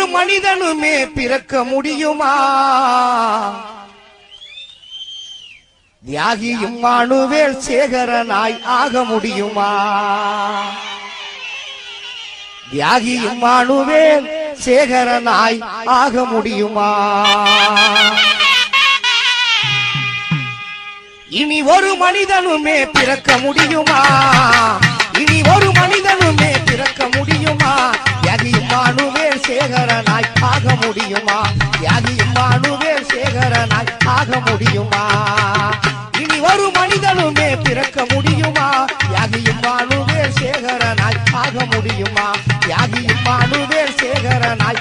ஒரு மனிதனுமே பிறக்க முடியுமா? தியாகியும் மானுவேல் சேகரனாய் ஆக முடியுமா? தியாகியும் மானுவேல் சேகரனாய் ஆக முடியுமா? இனி ஒரு மனிதனுமே பிறக்க முடியுமா? இனி ஒரு மனித சேகரனாய் ஆக முடியுமா? தியாகியும் மானுவேல் சேகரனாய் ஆக முடியுமா? இனி ஒரு மனிதனுமே பிறக்க முடியுமா? தியாகியும் மானுவேல் சேகரனாய் ஆக முடியுமா? தியாகியும் இம்மானுவே சேகரனாய்